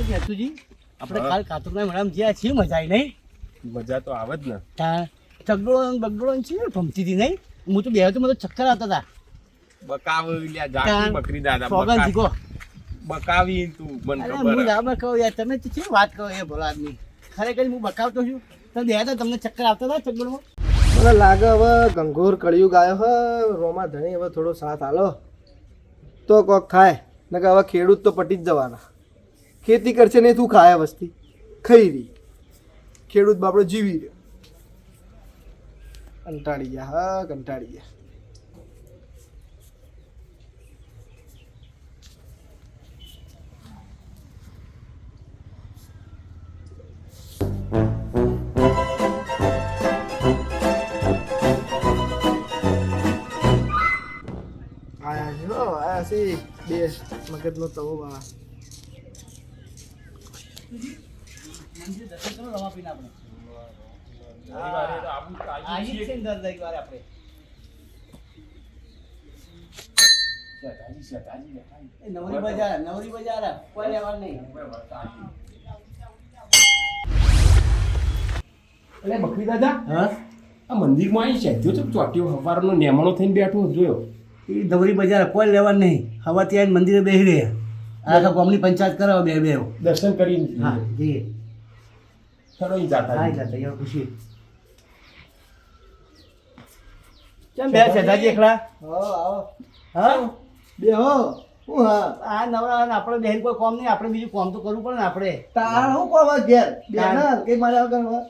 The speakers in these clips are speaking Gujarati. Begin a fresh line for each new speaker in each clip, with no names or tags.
તો કહેતુંજી આપણે કાલ કાતરના મેળામાં જ્યાં છીએ મજા આવી નહીં?
મજા તો આવે જ ને.
હા ચગડો ને બગડો ને છે ભમતી હતી નહીં? હું તો બે તો મને ચક્કર આવતા હતા.
બકાવી લ્યા જાકી બકરી દાદા
સોગન જીકો
બકાવી તું મને ખબર
હું. રાબર કહું યાર તમે તો છે વાત કરો એ ભલા આદમી? ખરેખર હું બકાવતો છું. તમે બે હતા તમને ચક્કર આવતા હતા ચગડોમાં
મને લાગે હવે ગંગોર કળિયુગ આવ્યો હ રોમા ધણી હવે થોડો સાથ આલો. તો કોક ખાય નકર હવે ખેડૂત તો પટી જ જવાના. ખેતી કરશે ને તું ખાય વસ્તી. ખાઈ રહી ખેડૂત બાપડો જીવી રહ્યો. કંટાળી ગયા, હા, કંટાળી ગયા. આયા જો આયા સી બે મગજનો તવો વાળા
મંદિર રવા આપણે
આવું તો આવીએ
આજી
છીએ.
છે ને દર રવિવારે આપણે.
શેઠાજી, શેઠાજી, શેઠાજી.
એ નવરી બજાર નવરી બજાર કોઈ લેવા નહીં.
અલે બકરી દાદા
હા?
આ મંદિરમાં આવી છે જો ચોટીઓ ચોટ્યો હવારનો નેમણો થઈને બેઠો જોયો.
એ નવરી બજાર કોઈ લેવા નહીં. હવા ત્યાં મંદિરે બેસી રહ્યા. આખા ગામની પંચાયત કરાવો બે બે
દર્શન કરીને
હા જઈએ.
ચલો ઈ જાતા
હા
જઈએ.
જા તૈયાર ખુશી કેમ બે છે દાદી એકલા?
આવો આવો.
હા?
બે હો. હું હા.
આ નવરા આપણે બેન કોઈ કોમ નહીં આપણે બીજું કોમ તો કરવું પડે ને આપણે.
તાર હું કોવા ઘેર? બે ના કઈ વગર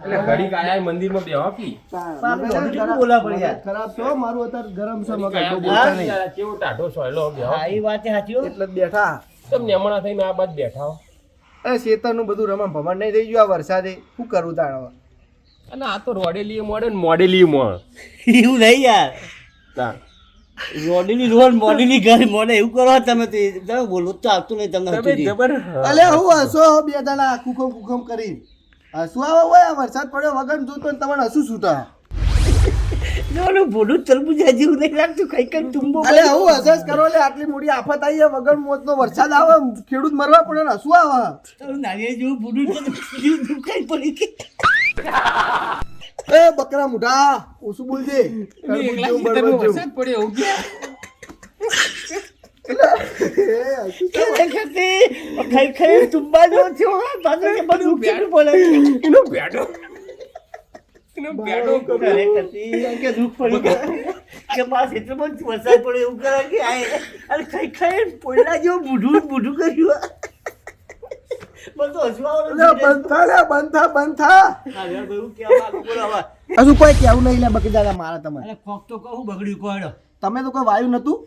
એટલે ઘડીક આયા એ મંદિરમાં બેહો કી
પણ આપણે બધું કેટલું બોલવા પડે યાર.
ખરાબ છો મારું અત્યારે ગરમ છે મગજ. બોલતા નહીં.
કેવો ટાઢો સોયલો બેહો.
હા એ વાત સાચી હો.
એટલે બેઠા.
તમે નેમણા થઈને આ બાદ બેઠા હો?
એ શેતરનું બધું રમણ ભમણ નહીં થઈ ગયું આ વરસાદે. શું કરું તાણ હવે?
અને આ તો રોડેલી મોડે ને મોડેલી મોં
એવું નહીં યાર.
તાણ.
રોડની રોડ મોડીની ઘર મોડે એવું કરો તમે તો તમે બોલવું જ તો આવતું નહીં તમને
તમે
હજુથી.
જબર
અલે હું હસો બે દાડા કુકમ કુકમ કરી હસવા આવે હોય આ વરસાદ પડ્યો વગર જોતો ને તમારે હસું છૂટા
ઓલું ભોલું તરબૂજા જેવું નહીં લાગતું કઈ કઈ તુંબો
અલે હું હસસ કરો લે આટલી મોટી આફત આવી વગર મોતનો વરસાદ આવે ખેડૂત મરવા પડે ને હસવું આવે
તારું નારિયેળ જેવું ભૂલું જીવ દુખાઈ પડી ગઈ.
એ બકરા મુઢા ઓછું બોલજે જેવું.
પડ્યો એવું કે
કે? ખાઈ ખાઈ તુંબા જેવો થયો હા, બધું બોલે
એનો બેડો એનો બેડો
ખરેખરથી કે દુઃખ પડી ગયું. કે મારા ક્ષેત્રમાં વરસાદ પડ્યો એવું કરે કે આય અરે ખાઈ ખાઈ પોયલા જેવું બુઢું બુઢું કર્યું.
તમે તો કોઈ વાયુ નતું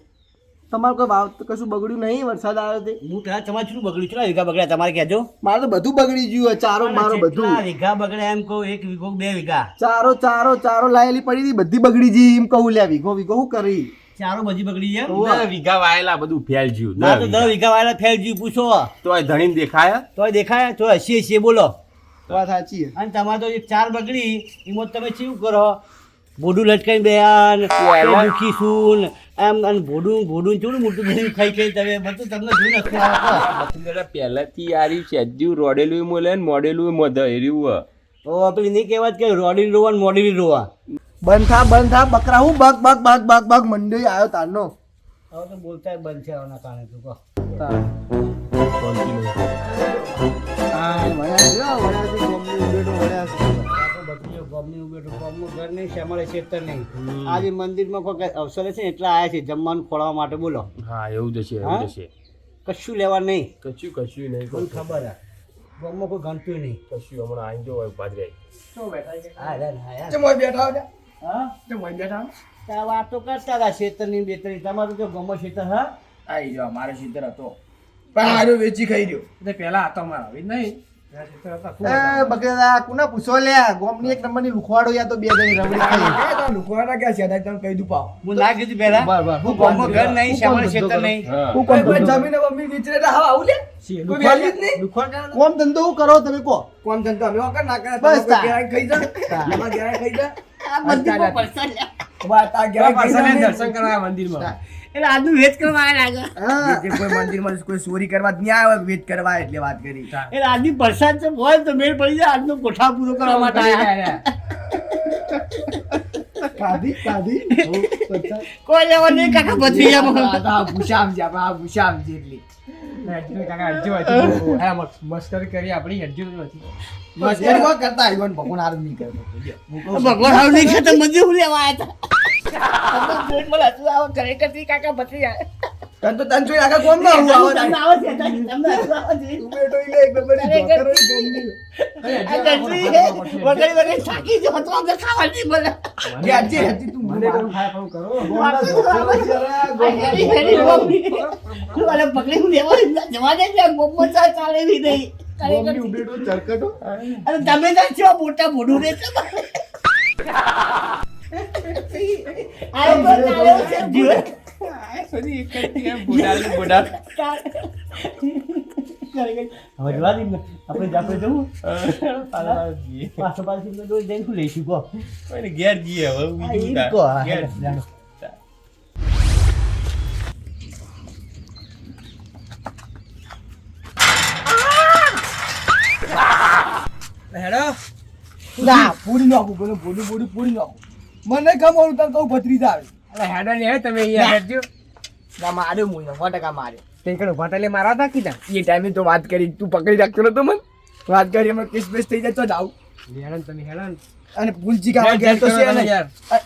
તમારે કોઈ વાવ કશું બગડ્યું નહીં? વરસાદ આવ્યો તે?
હું પેલા તમારે શું બગડ્યું છે વીઘા બગડ્યા તમારે કહેજો.
મારે તો બધું બગડી ગયું ચારો મારો બધું.
વીઘા બગડ્યા એમ કહું એક વીઘો બે વીઘા.
ચારો ચારો ચારો લાયેલી પડી હતી બધી બગડી ગઈ એમ કહું લ્યા વીઘો વીઘો શું કરી?
ચારો બધી બગડી
ગયા વીઘા વાયેલા બધું ફેલ ગયું
ના તો દસ
વીઘા.
વાયેલા ફેલ ગયું પૂછો.
તોય ધણી દેખાયા?
તોય દેખાય તો હસી હસી બોલો.
વાત સાચી
અને તમારે તો એક ચાર બગડી એમાં તમે શું કરો? બોડું લટકાઈ બેન દુખી સૂન એમ અને ભોડું ભોડું કેવું મોટું બધું ખાઈ ખાઈ તમે બધું તમને જોઈ
બકરી પહેલાથી યારી સેજ્યું રોડેલું મોલે ને મોડેલું મોઢ એર્યું
તો પેલી નહીં કહેવાત કે રોડી રોવા ને મોડી રોવા.
બંધ થા બંધ થા બકરા હું બગ બગ બગ બગ બગ મંડી આવ્યો તારનો.
હવે તો બોલતા બંધ છે આના કારણે તું કહો.
વળ્યા વળ્યા વળ્યા
બકરીઓ ગોમની ઘર નહીં શ્યામળે ખેતર નહીં. આજે મંદિરમાં કોઈ અવસરે છે એટલા આવ્યા છે જમવાનું ખોળવા માટે બોલો.
હા એવું જ છે
હા?
એવું જ છે.
કશું લેવા નહીં.
કશું કશું નહીં
કોઈ ખબર હે ગામમાં કોઈ ગણતું નહીં.
કશું હમણાં આઈ જો બાજરે.
હા રે હા યાર.
ચમ ઓય બેઠા છે?
હા?
ચમ ઓય બેઠા હો?
ત્યાં વાતો કરતા હતા શેતરની બેતરની. તમારું જો ગમો શેતર હા?
આઈ જો મારો સિત્તેર હતો. પણ હારો વેચી ખાઈ રહ્યો એટલે પેલા હતો મારા હવે નહીં.
એ બકરા કુના પૂછો લે. ગોમની એક નંબરની લુખવાડો યા તો બે જણી રમણી ખાઈ.
લુકવાના ક્યાં છે? તમે કહી દઉં પાવ
હું ના કીધું પહેલા.
બર, બર.
હું ગામમાં ઘર નહીં શ્યામળ શેતર નહીં.
હું.
કોમ ધંધો
જમીન બમી હા આવું લે?
કરું? કોમ ધંધો હું કરો તમે કો
કોમ ધંધો અમે વગર ના કરે
બસ
ખાઈ જા ખાઈ જા
આ લે.
દર્શન કરવા મંદિરમાં.
એટલે આજનું વેચ કરવા આવ્યા લાગે.
જે કોઈ મંદિરમાં કોઈ ચોરી કરવા ત્યાં આવે વેચ કરવા એટલે વાત કરી.
એટલે આજની પ્રસાદ તો હોય તો મેળ પડી જાય આજનો કોઠા પૂરો કરવા માટે. આવ્યા કોઈ લેવા નહીં કાકા પછી
આ આ છે આપણે આ ભૂસામ છે એટલી
મસ્કરી કરી આપણી
મસ્કરી કરતા આવ્યો ભગવાન હારું નહીં કરતો.
ભગવાન હાવ નહીં ખાતા મંદિર લેવા આવ્યા હતા મને હસવું આવે ખરેખર કાકા પછી આવે
તન તો તન જોઈ આગળ કોમ ના હું આવો
આવે છે તમને હસવું આવે છે
તું બેઠો એટલે એક નંબરની જોકર હોય બોમ્બની.
આ ગંદકી છે. વગડી વગડી થાકી જો તો અમને ખાવા મળે.
જે આજે હતી તું મને
જોકર
હેરી, પકડી હું લેવા જવા દે ચા ચાલે નહીં. ખરેખર.
ચરકટો.
તમે તો છો મોટા મોઢું રે છો
હેડો ના પૂરી નાખું બોલો બોલું બોલું પૂરી નાખું. મને ગમવાનું તને કહું ભત્રીજા આવે.
હેડો ને તમે અહીંયા હેડજો.
ના માર્યો હું સો ટકા માર્યો.
તે કણ હોટલે મારા હતા કીધા
એ ટાઈમે તો વાત કરી તું પકડી રાખતો નતો મને. વાત કરી અમે કેસ બેસ થઈ જાય તો જાવ
હેડો ને તમે હેડન
અને ભૂલજી
યાર,
ગયા તો છે ને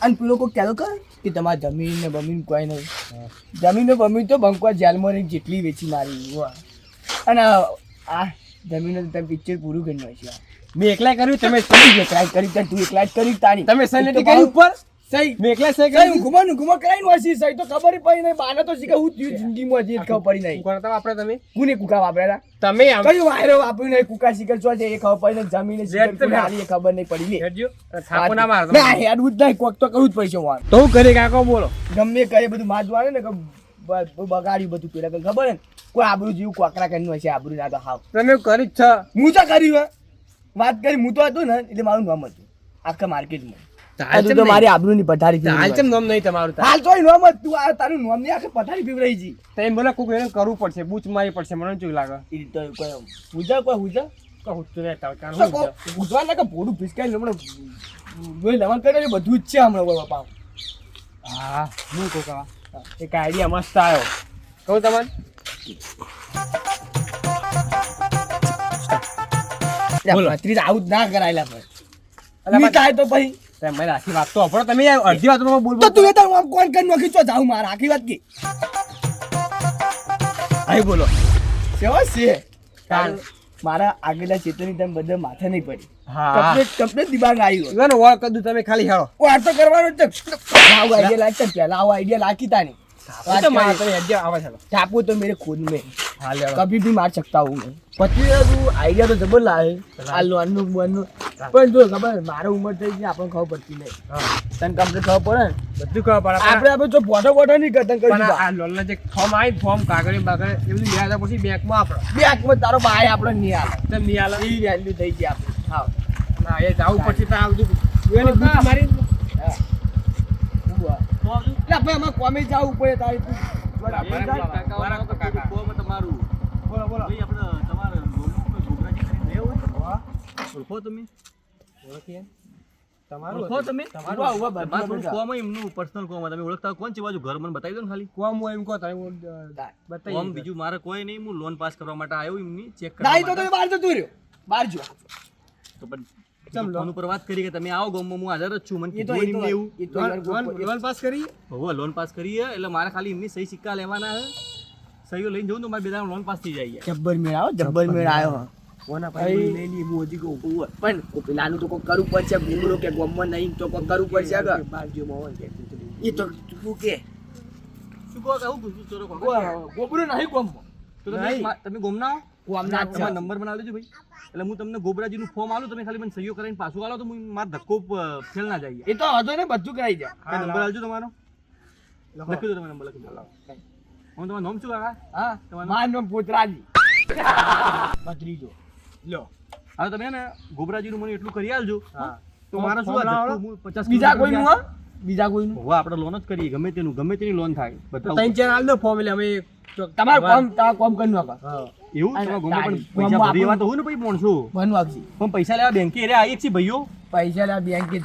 અને પેલો કોઈ કહેતો કર કે તમારી જમીન ને બમીન કોઈ નહીં. જમીન ને બમીન તો બંકવા જેલમાં રહી જેટલી વેચી મારી. અને આ જમીન તમે પિક્ચર પૂરું કરી નાખ્યું.
મેં એકલા કર્યું તમે
સહી એકલા જ કરી તાર, તું એકલા જ કરી તારી.
તમે સહી નથી કરી ઉપર?
સહી.
મેં એકલા સહી
સહી હું
કરી
ઘુમાનું ઘુમા કરાઈને વાંચી સહી તો ખબર પડી નહીં. બાને તો શીખે હું જિંદગીમાં હજી જ ખબર પડી નહીં.
કોણ વાપરે તમે.
કોને કુકા વાપરેલા
તમે આમ
કયું વાયરો વાપર્યું નહીં? કુકા શીખર છો જે એ ખબર પડી નહીં. જમીને શીખર
તો
હાલી ખબર નહીં પડી લે
હેડજો. થાપો ના
ના હેડવું જ નહીં. કોક તો કરવું જ પડશે વાર
તો હું કરી કાકો બોલો.
ગમે કરે બધું માજવાનું ને બગાડ્યું બધું પેલા ખબર ને? કોઈ આબરૂ જેવું કોકરા કરીને હશે આબરૂ ના તો હાવ.
તમે કરી જ છે.
હું તો કર્યું હે? વાત કરી હું તો હતો ને એટલે મારું નામ હતું. આખા માર્કેટમાં.
હાલ
તો? મારી આબરૂની પથારી
હાલ ચમ નામ નહીં તમારું.
હાલ તોય નામ જ તું આ તારું નામની આખે પથારી ફેરવાઈ જી
તમે બોલો કોક એને કરવું પડશે બૂચ મારી પડશે મને શું લાગે?
એ તો કોઈ હુજા કોઈ હુજા
કહું તું રહેતા હોય, કારણ
તો
હું
ના કે ભોડું ફિસકાઈ હમણાં કરે બધું જ છે હમણાં કોઈ બાપા
હા હું કાકા એક આઈડિયા મસ્ત આવ્યો. કહું તમને?
ભત્રીજ આવું જ ના કરાયેલા ભાઈ.
અલા,
કાય તો પછી.
તમે મારી આખી વાત તો તમે અડધી વાતમાં બોલ
તો તું એ આમ કોણ કરી નાખી તો જાઉં મારા આખી વાત કી?
આઈ બોલો.
કેવો છે. મારા આગળના ચેતની તમે બધા માથે નહીં પડી. કમ્પ્લીટ કમ્પ્લીટ દિમાગ આવ્યું
ને ઓળ કદું તમે ખાલી
વાર તો કરવાનો જ આઈડિયા લાગતા પહેલા આવો આઈડિયા લાગી
તો મારા તમે હેડજો આવે છે
ટાપુ તો મેરે ખુદ में
હા લેડો
कभी भी मार सकता हूँ मैं પછી તું આઈડિયા તો જબર લાવે આ લોનનું બોનનું પણ જો ખબર મારો ઉંમર થઈ ગઈ આપણને ખબર પડતી નહીં
હા
તને કમ્પ્લીટ ખબર પડે ને
બધું ખબર પડે
આપણે આપણે જો બોટો બોટો નહીં કરતા કરી
પણ
દીધા
આ લોનના જે ફોર્મ આવી ફોર્મ કાગળ બાગળ એ બધું લ્યા હતા પછી બેંકમાં આપણો
બે હાથમાં તારો ભાઈ આપણો નહીં આવે
તેમ નહીં આલે
એ વેલ્યુ થઈ ગઈ આપણે હા
ના એ જાવું પછી તો આ બધું એને બૂચ મારી
એટલે ભાઈ અમે કોમે જવું પડે તારી તું.
બોલો બોલો.
ઓળખો તમે?
ઓળખીએ. તમારું
તમે?
તમારું આવું બધું
મારું
બધું.
કોમ એમનું પર્સનલ કોમ તમે ઓળખતા કોણ છે? બાજુ ઘર મને બતાવી દો ને ખાલી.
કોમ એમ કહો તમે
કોમ બીજું મારે કોઈ નહીં. હું લોન પાસ કરવા માટે આવ્યો એમની. ચેક કરવા
તો રહ્યો. બહાર જો
તો પણ. ફોન ઉપર વાત કરી કે તમે આવો ગામમાં હું હાજર જ છું. મને કીધું
એ
એવું.
એ તો યાર
લોન લોન પાસ કરી?
હોવે લોન પાસ કરીએ. એટલે મારે ખાલી એમની સહી સિક્કા લેવાના છે. સહીઓ લઈને જઉં તો મારે બે લોન પાસ થઈ જાય
જબ્બર મેળ આવ્યો જબ્બર મેળ આવ્યો
કોના
ભાઈ. લઈ લી હું હજી કહું. પણ પેલાનું તો કોઈ કરવું પડશે ભૂમરો કે ગામમાં નહીં તો કોઈ કરવું પડશે કે એ તો તું કે.
શું કહો કહું પૂછું ચોરો કહો.
ગોબરું નહીં ગામમાં.
તો તમે ગોમ તમે નંબર બનાવી લેજો ભાઈ. એટલે હું તમને ગોબરાજીનું ફોર્મ આલું તમે ખાલી મને સહીઓ કરીને પાછું આલો તો હું મારો ધક્કો ફેલ ના જાય.
એ તો હતો ને બધું કરાઈ જાય
કઈ નંબર આલજો તમારો. લખી. દો તમે નંબર લખી દો. હું તમારું નામ શું કાકા?
હા
તમારું?
મારું નામ પોતરાજી. ભત્રીજો. લો.
હવે તમે ને ગોબરાજીનું મને એટલું કરી આલજો. તો મારે શું પચાસ
બીજા
કોઈ
નું બીજા બીજા કોઈનું?
હવે આપણે લોન જ કરીએ ગમે તેનું ગમે તેની લોન થાય. બધા
ત્રણ ચાર આલ દો ફોર્મ એટલે અમે
તમારું કામ તમારું કામ કરી નાખો.
એવું
અને
તમારા પણ પૈસા ભરી એવા તો હોય ને પછી માણસો
બનવું આવશે
પણ પૈસા લેવા બેંકે એરે આવીએ છીએ ભાઈઓ.
પૈસા લા બેંકે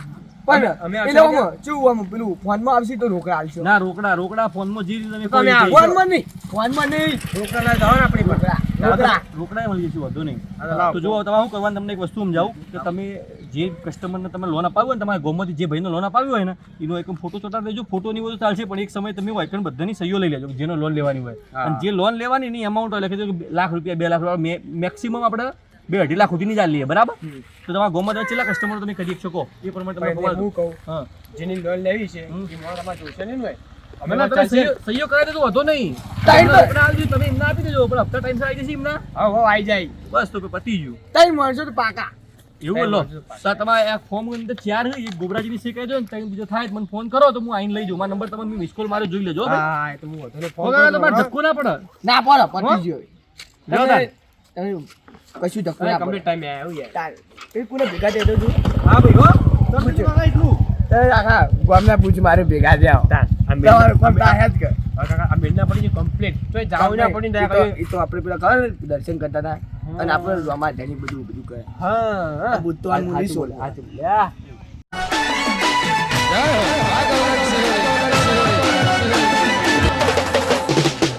પણ
અમે
એટલે
આવશે
આમાં ચેવું પેલું ફોનમાં આવશે તો રોકડા આલશો.
ના રોકડા રોકડા ફોનમાં જે તમે
તો અમે
કહો એ રીતે.
ફોનમાં નહીં ફોનમાં નહીં.
રોકડા ના જાઓ આપણી પર
રોકડા. રોકડા
રોકડા મળી જશે વાંધો નહીં.
તો લાવો.
તો જુઓ તમારે શું કરવાનું તમને એક વસ્તુ સમજાવું કે તમે જે કસ્ટમરને તમે લોન અપાવ્યો હોય ને તમારા ગામમાંથી જે ભાઈને લોન અપાવ્યો હોય ને એનો એક ફોટો ચોટાડી દેજો. ફોટો નહીં બધું ચાલશે પણ એક સમય તમે વાયકણ બધાની સહીઓ લઈ લેજો જેનો લોન લેવાની હોય. અને જે લોન લેવાની એની અમાઉન્ટ લખી દેજો લાખ રૂપિયા બે લાખ રૂપિયા મેક્સિમમ આપણે બે અઢી લાખ સુધીની ચાલી લઈએ બરાબર? તો તમારા ગામમાં છેલ્લા કસ્ટમર તમે કરી શકો? એ પ્રમાણે તમે
હું કહું
હા.
જેની લોન લેવી છે એ મારા જોઈશે નહીં. અમે
ના, તમે સહીઓ સહીઓ કરાવી દેજો વાંધો નહીં.
ટાઈમ
તમને રોકડા તમે એમના આપી દેજો પણ હપ્તા ટાઈમ આવી જશે એમના.
હા હો આવી જાય.
બસ તો પતી ગયું.
ટાઈમ મળશે તો પાકા.
એવું લો તો તમારે આ ફોર્મ અંદર ચાર હોય? એક ગોબરાજીની શીખાય જો ને તમે બીજો થાય મને ફોન કરો તો હું આઈને લઈ જાઉં. મારો નંબર તમને મિસ કોલ મારે જોઈ લેજો
હા તો હું વધુ ફોન
આવે ધક્કો ના પડે.
ના પડે પતી ગયો.
લો
તમે કશું ધક્કો ના
કમ્પ્લીટ ટાઈમ આવ્યો યાર.
તાર. એ કોને ભેગા થયો તું
હા ભાઈ હો.
તમે મારા એટલું?
આખા ગામના પૂછ મારે ભેગા થયા
આ મેલ
તમારું કામ તાહે કર.
કાકા આ મેલ પડી કમ્પ્લીટ તો જાવ ના પડી ને
તો- એ તો આપણે પેલા દર્શન કરતા હતા. અને આપણે અમારે ધણી બધું બધું કરે
હા
આ બુદ્ધ તો આ મૂડી સોલ
હા તો લ્યા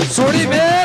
સોડી બે